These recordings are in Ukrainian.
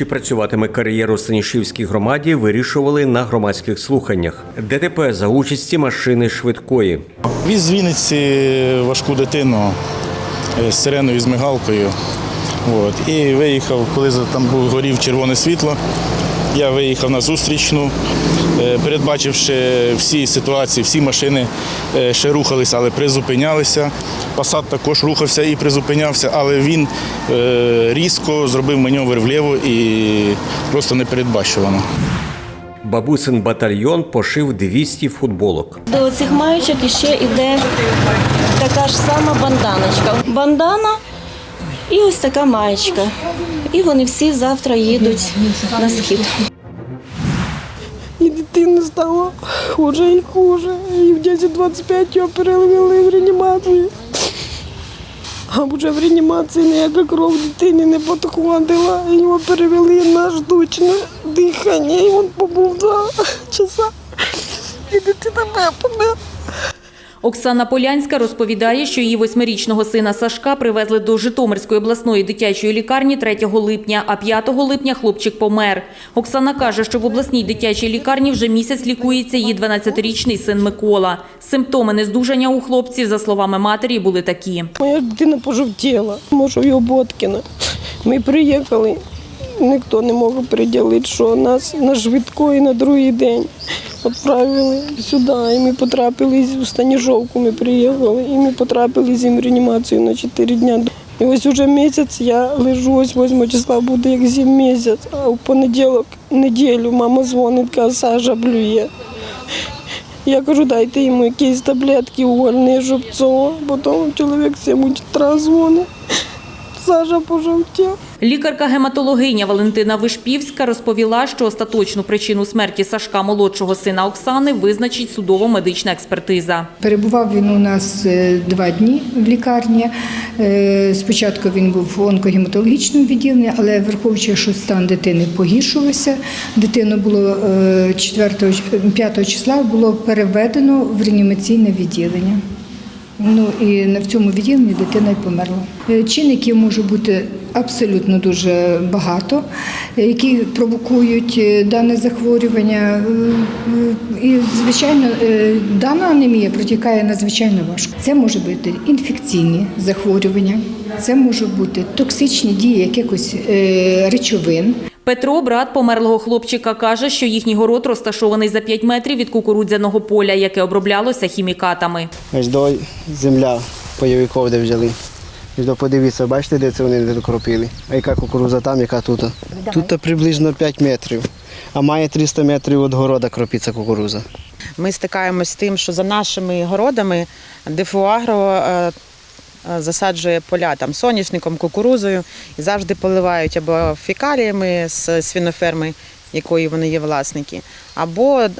Чи працюватиме кар'єру Станішівській громаді, вирішували на громадських слуханнях. ДТП за участі машини швидкої. Віз Вінниці важку дитину е, з сиреною з мигалкою. От. І виїхав, коли там був горів червоне світло. Я виїхав на зустрічну, е, передбачивши всі ситуації, всі машини е, ще рухалися, але призупинялися. Пасад також рухався і призупинявся, але він е, різко зробив маневр вліво і просто непередбачувано. Бабусин батальйон пошив 200 футболок. До цих маючок іще йде така ж сама банданочка. Бандана і ось така маєчка. І вони всі завтра їдуть на схід. І дитина стало хуже і хуже. І в 10-25 його перевели в реанімацію. А вже в реанімації ніяка кров дитині не підходила. Його перевели на штучне дихання. І він побув два часа. І дитина померла. Оксана Полянська розповідає, що її восьмирічного сина Сашка привезли до Житомирської обласної дитячої лікарні 3 липня, а 5 липня хлопчик помер. Оксана каже, що в обласній дитячій лікарні вже місяць лікується її 12-річний син Микола. Симптоми нездужання у хлопців, за словами матері, були такі. Моя дитина пожовтіла, може його Боткіна. Ми приїхали, ніхто не мог приділити, що нас на швидкої на другий день відправили сюди. І ми потрапили в Станіжовку, ми приїхали, і ми потрапили з в реанімацію на 4 дні. І ось уже місяць я лежу, ось 8 числа буде як зим місяць, а в понеділок, неділю мама дзвонить, каже, Сажа блює. Я кажу, дайте йому якісь таблетки угольні, щоб цього. Потім чоловік 7 утра дзвонить. Сажа пожовтів. Лікарка-гематологиня Валентина Вишпівська розповіла, що остаточну причину смерті Сашка молодшого сина Оксани визначить судово-медична експертиза. Перебував він у нас е, два дні в лікарні. Е, Спочатку він був в онкогематологічному відділенні, але враховуючи, що стан дитини погіршувався, дитину було 4, 5 числа було переведено в реанімаційне відділення. Ну і на- в цьому відділенні дитина й померла. Е, Чинників може бути абсолютно дуже багато, які провокують е, дане захворювання. Е, І, звичайно, дана анемія протікає надзвичайно важко. Це може бути інфекційні захворювання, це може бути токсичні дії якихось речовин. Петро, брат померлого хлопчика, каже, що їхній город розташований за 5 метрів від кукурудзяного поля, яке оброблялося хімікатами. Ось до земля бойовиків, де взяли. Ось до подивіться, бачите, де це вони докропили? А яка кукуруза там, яка тут? Тут приблизно 5 метрів, а має 300 метрів від города кропиться кукуруза. Ми стикаємось з тим, що за нашими городами Дефуагро е, засаджує поля там соняшником, кукурузою і завжди поливають або фекаліями з свіноферми, якої вони є власники, або е,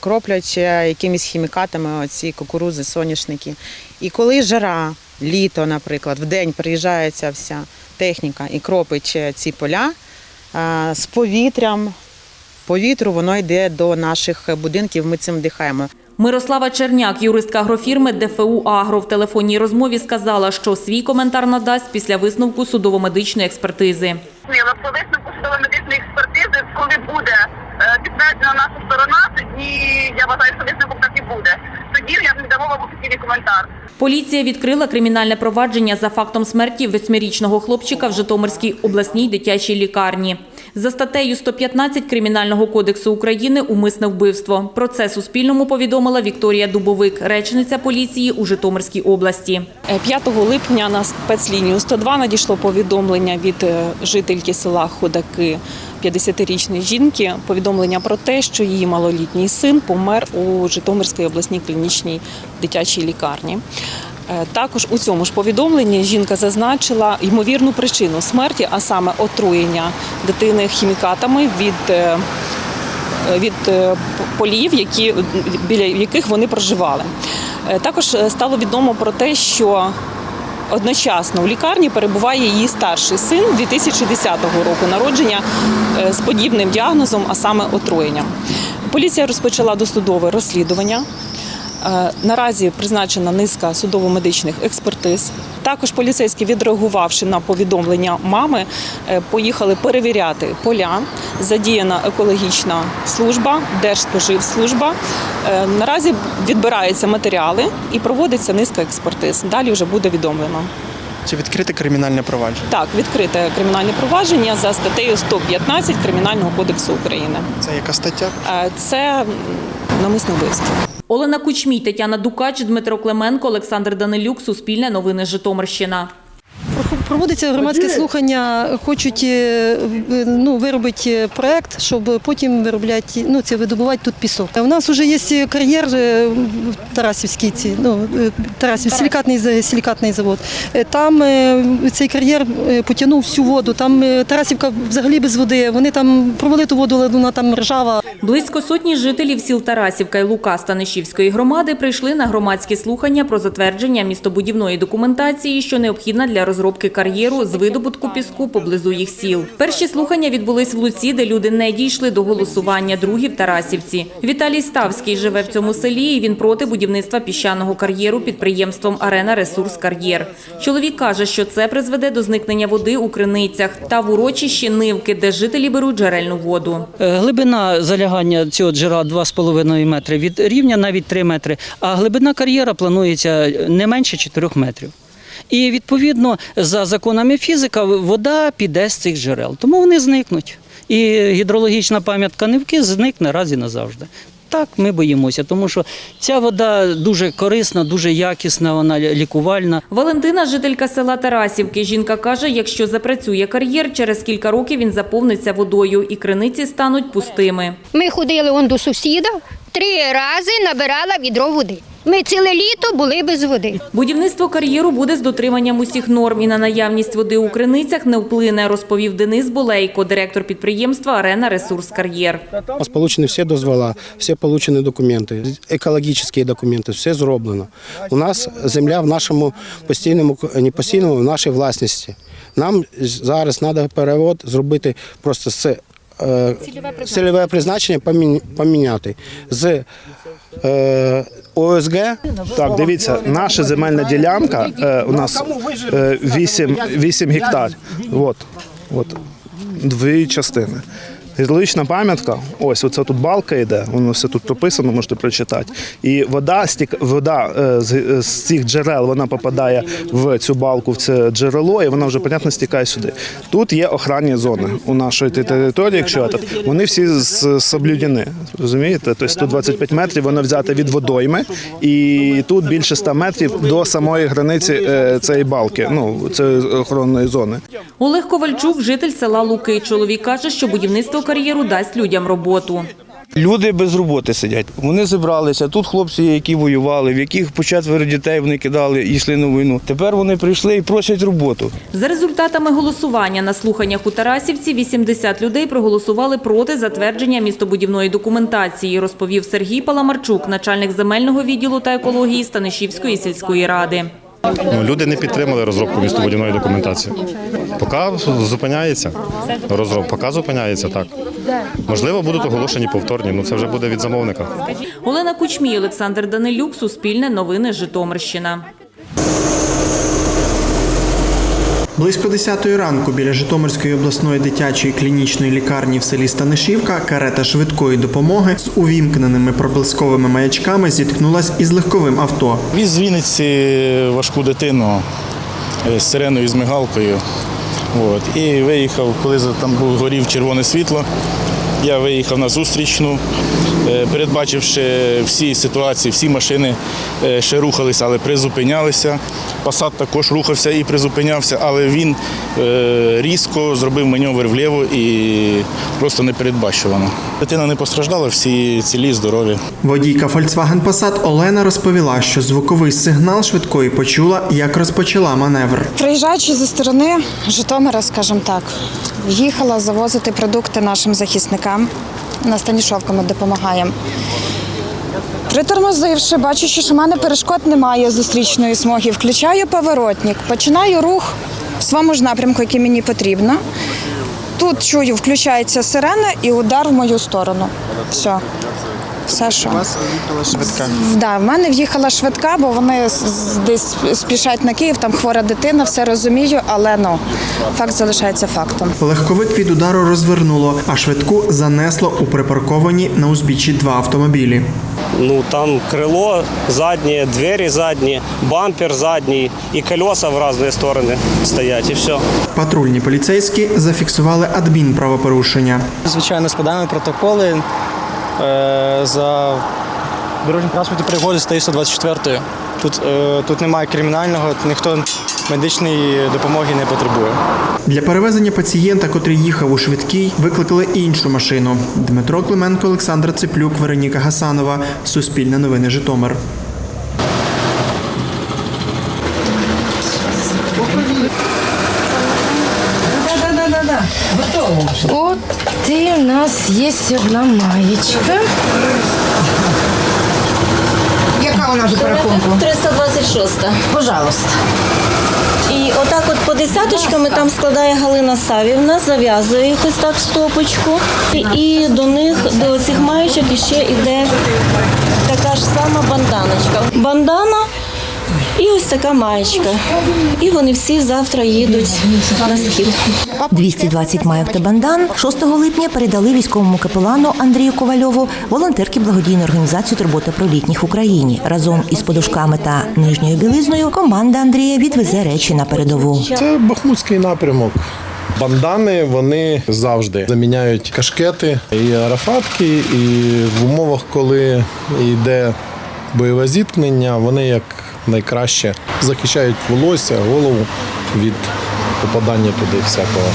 кроплять е, якимись хімікатами ці кукурузи, соняшники. І коли жара, літо, наприклад, в день приїжджає ця вся техніка і кропить е, ці поля е, з повітрям повітру, воно йде до наших будинків. Ми цим дихаємо. Мирослава Черняк, юристка агрофірми ДФУ Агро в телефонній розмові сказала, що свій коментар надасть після висновку судово-медичної експертизи. Ні, на висновку судово-медичної експертизи, коли буде підтверджена наша сторона, тоді я вважаю, що висновок так і буде. Тоді я не вам офіційний коментар. Поліція відкрила кримінальне провадження за фактом смерті восьмирічного хлопчика в Житомирській обласній дитячій лікарні. За статтею 115 Кримінального кодексу України умисне вбивство. Про це Суспільному повідомила Вікторія Дубовик, речниця поліції у Житомирській області. 5 липня на спецлінію 102 надійшло повідомлення від е, жительки села Ходаки 50-річної жінки. Повідомлення про те, що її малолітній син помер у Житомирській обласній клінічній дитячій лікарні. Е, Також у цьому ж повідомленні жінка зазначила ймовірну причину смерті, а саме отруєння дитини хімікатами від е, від е, полів, які біля яких вони проживали. Також стало відомо про те, що одночасно в лікарні перебуває її старший син 2010 року народження е, з подібним діагнозом, а саме отруєнням. Поліція розпочала досудове розслідування. Е, Наразі призначена низка судово-медичних експертиз. Також поліцейські, відреагувавши на повідомлення мами, е, поїхали перевіряти поля. Задіяна екологічна служба, Держспоживслужба. Е, Наразі відбираються матеріали і проводиться низка експертиз. Далі вже буде відомлено. Чи відкрите кримінальне провадження? Так, відкрите кримінальне провадження за статтею 115 Кримінального кодексу України. Це яка стаття? Е, Це намисне вбивство. Олена Кучмій, Тетяна Дукач, Дмитро Клименко, Олександр Данилюк, Суспільне новини Житомирщина. Проводиться громадське слухання, хочуть е, ну, виробити проект, щоб потім виробляти, ну, це видобувати тут пісок. У нас вже є кар'єр е, в Тарасівський, ці, ну, е, Тарасів, силікатний, силікатний завод. Е, Там е, цей кар'єр е, потягнув всю воду. Там е, Тарасівка взагалі без води. Вони там провели ту воду, але вона там ржава. Близько сотні жителів сіл Тарасівка і Лука Станишівської громади прийшли на громадські слухання про затвердження містобудівної документації, що необхідна для розробки кар'єру з видобутку піску поблизу їх сіл. Перші слухання відбулись в Луці, де люди не дійшли до голосування. Другі в Тарасівці. Віталій Ставський живе в цьому селі. і Він проти будівництва піщаного кар'єру підприємством Арена Ресурс Кар'єр. Чоловік каже, що це призведе до зникнення води у криницях та в урочищі Нивки, де жителі беруть джерельну воду. Е, Глибина залягання цього джера 2,5 метри від рівня навіть 3 метри, а глибина кар'єра планується не менше 4 метрів. І відповідно за законами фізика вода піде з цих джерел, тому вони зникнуть. І гідрологічна пам'ятка Нивки зникне раз і назавжди. Так, ми боїмося, тому що ця вода дуже корисна, дуже якісна, вона лікувальна. Валентина, жителька села Тарасівки. Жінка каже, якщо запрацює кар'єр, через кілька років він заповниться водою і криниці стануть пустими. Ми ходили он до сусіда, три рази набирала відро води. Ми ціле літо були без води. Будівництво кар'єру буде з дотриманням усіх норм і на наявність води у криницях не вплине, розповів Денис Болейко, директор підприємства Арена Ресурс Кар'єр. У нас получені всі дозвола, всі получені документи, екологічні документи, все зроблено. У нас земля в нашому постійному, не постійному, в нашій власності. Нам зараз треба перевод зробити просто з е, цільове призначення помі- поміняти з е, ОСГ Так, дивіться, наша земельна ділянка е, у нас е, 8, 8 гектар. От, от, дві частини. Гідрологічна пам'ятка, ось оце тут балка йде, воно все тут прописано, можете прочитати. І вода стік, вода е, з, з цих джерел вона попадає в цю балку, в це джерело, і вона вже, понятно, стікає сюди. Тут є охранні зони у нашої території, якщо так, вони всі соблюдені. Розумієте? Тобто 125 метрів воно взяте від водойми, і тут більше 100 метрів до самої границі е, цієї балки, ну, цієї охоронної зони. Олег Ковальчук, житель села Луки. Чоловік каже, що будівництво кар'єру дасть людям роботу. Люди без роботи сидять. Вони зібралися. Тут хлопці, які воювали, в яких по четверо дітей вони кидали і йшли на війну. Тепер вони прийшли і просять роботу. За результатами голосування на слуханнях у Тарасівці 80 людей проголосували проти затвердження містобудівної документації, розповів Сергій Паламарчук, начальник земельного відділу та екології Станишівської сільської ради. Ну, люди не підтримали розробку містобудівної документації. Поки зупиняється розробка, поки зупиняється так. Можливо, будуть оголошені повторні, ну це вже буде від замовника. Олена Кучмій, Олександр Данилюк, Суспільне новини Житомирщина. Близько 10 ранку біля Житомирської обласної дитячої клінічної лікарні в селі Станишівка карета швидкої допомоги з увімкненими проблисковими маячками зіткнулась із легковим авто. Віз з Вінниці важку дитину е, з сиреною з мигалкою. От. І виїхав, коли там горів червоне світло. Я виїхав на зустрічну, е, передбачивши всі ситуації, всі машини е, ще рухалися, але призупинялися. Пасад також рухався і призупинявся, але він е, різко зробив маневр вліво і просто непередбачувано. Дитина не постраждала, всі цілі, здорові. Водійка Volkswagen Passat Олена розповіла, що звуковий сигнал швидкої почула, як розпочала маневр. Приїжджаючи зі сторони Житомира, скажімо так, їхала завозити продукти нашим захисникам. На Станішовку ми допомагаємо. Притормозивши, бачу, що в мене перешкод немає зустрічної смуги, включаю поворотник, починаю рух в своєму ж напрямку, який мені потрібно. Тут чую, включається сирена і удар в мою сторону. Все. все, що. У вас виїхала швидка. Да, в мене в'їхала швидка, бо вони з- з- десь спішать на Київ, там хвора дитина, все розумію, але ну факт залишається фактом. Легковик від удару розвернуло, а швидку занесло у припарковані на узбіччі два автомобілі. Ну там крыло заднее, двери задние, бампер задний и колеса в разные стороны стоять и все. Патрульні поліцейські зафіксували адмінправопорушення. Звичайно, складаємо протоколи е, за дорожній транспортні пригоди стає 124. Тут, е, тут немає кримінального, ніхто медичної допомоги не потребує. Для перевезення пацієнта, котрий їхав у швидкій, викликали іншу машину. Дмитро Клименко, Олександр Циплюк, Вероніка Гасанова. Суспільне новини Житомир. От і у нас є одна маєчка. Яка у нас по рахунку? 326. Пожалуйста. І отак от по десяточками там складає Галина Савівна, зав'язує їх ось так в стопочку. І, і до них, до цих маєчок іще йде така ж сама банданочка. Бандана і ось така маєчка. І вони всі завтра їдуть на схід. 220 майок та бандан 6 липня передали військовому капелану Андрію Ковальову волонтерки благодійної організації Турбота про літніх в Україні. Разом із подушками та нижньою білизною команда Андрія відвезе речі на передову. Це бахмутський напрямок. Бандани вони завжди заміняють кашкети і арафатки, і в умовах, коли йде бойове зіткнення, вони як найкраще захищають волосся, голову від попадання туди всякого,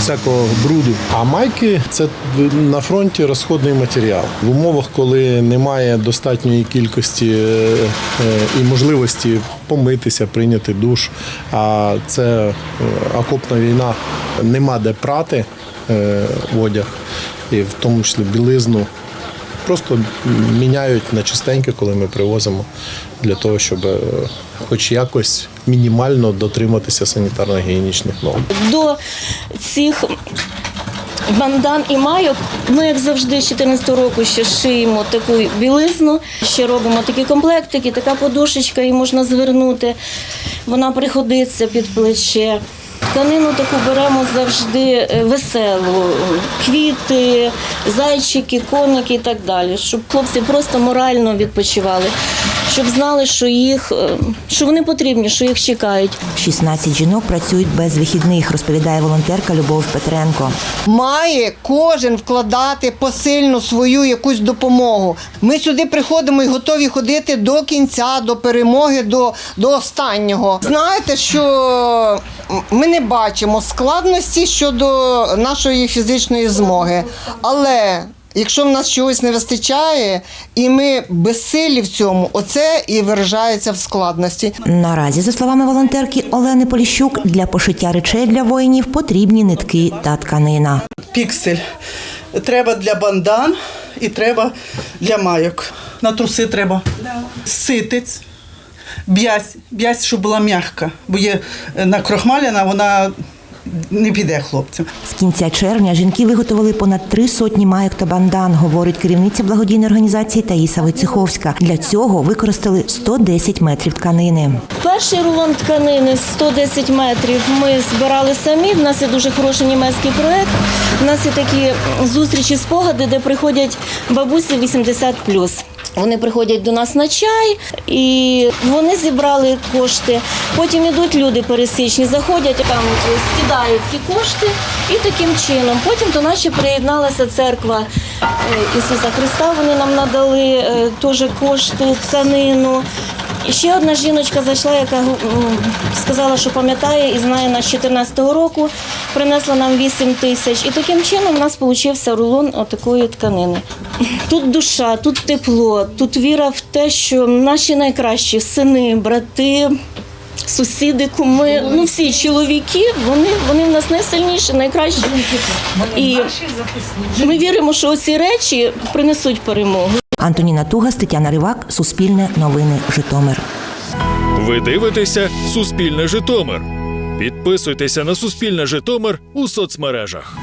всякого бруду. А майки це на фронті розходний матеріал. В умовах, коли немає достатньої кількості е, е, і можливості помитися, прийняти душ, а це е, окопна війна, нема де прати одяг, і в тому числі білизну. Просто міняють на чистеньке, коли ми привозимо, для того, щоб е, хоч якось мінімально дотриматися санітарно-гігієнічних норм. До цих бандан і майок ми, як завжди, з 14 року ще шиємо таку білизну, ще робимо такі комплектики, така подушечка, її можна звернути. Вона приходиться під плече. Тканину таку беремо завжди е, веселу, квіти, зайчики, коники і так далі, щоб хлопці просто морально відпочивали, щоб знали, що їх, е, що вони потрібні, що їх чекають. 16 жінок працюють без вихідних, розповідає волонтерка Любов Петренко. Має кожен вкладати посильну свою якусь допомогу. Ми сюди приходимо і готові ходити до кінця, до перемоги, до, до останнього. Знаєте, що ми не бачимо складності щодо нашої фізичної змоги, але Якщо в нас чогось не вистачає, і ми безсилі в цьому, оце і виражається в складності. Наразі, за словами волонтерки Олени Поліщук, для пошиття речей для воїнів потрібні нитки та тканина. піксель. Треба для бандан і треба для майок. На труси треба ситець, б'язь, б'язь, щоб була м'яка, бо є е, накрохмаляна, вона не піде хлопцям. З кінця червня жінки виготовили понад три сотні майок та бандан, говорить керівниця благодійної організації Таїса Войцеховська. Для цього використали 110 метрів тканини. Перший рулон тканини 110 метрів ми збирали самі. В нас є дуже хороший німецький проект. У нас є такі зустрічі, спогади, де приходять бабусі 80 Вони приходять до нас на чай і вони зібрали кошти. Потім йдуть люди пересічні, заходять там, скидають ці кошти і таким чином. Потім до нас приєдналася церква е, Ісуса Христа. Вони нам надали е, теж кошти, тканину. І ще одна жіночка зайшла, яка сказала, що пам'ятає і знає нас з 14-го року, принесла нам 8 тисяч. І таким чином у нас вийшов рулон отакої тканини. Тут душа, тут тепло, тут віра в те, що наші найкращі сини, брати, сусіди, куми, ну всі чоловіки, вони, вони в нас найсильніші, найкращі. І ми віримо, що ці речі принесуть перемогу. Антоніна Тугас, Тетяна Ривак, Суспільне новини Житомир. Ви дивитеся Суспільне Житомир. Підписуйтеся на Суспільне Житомир у соцмережах.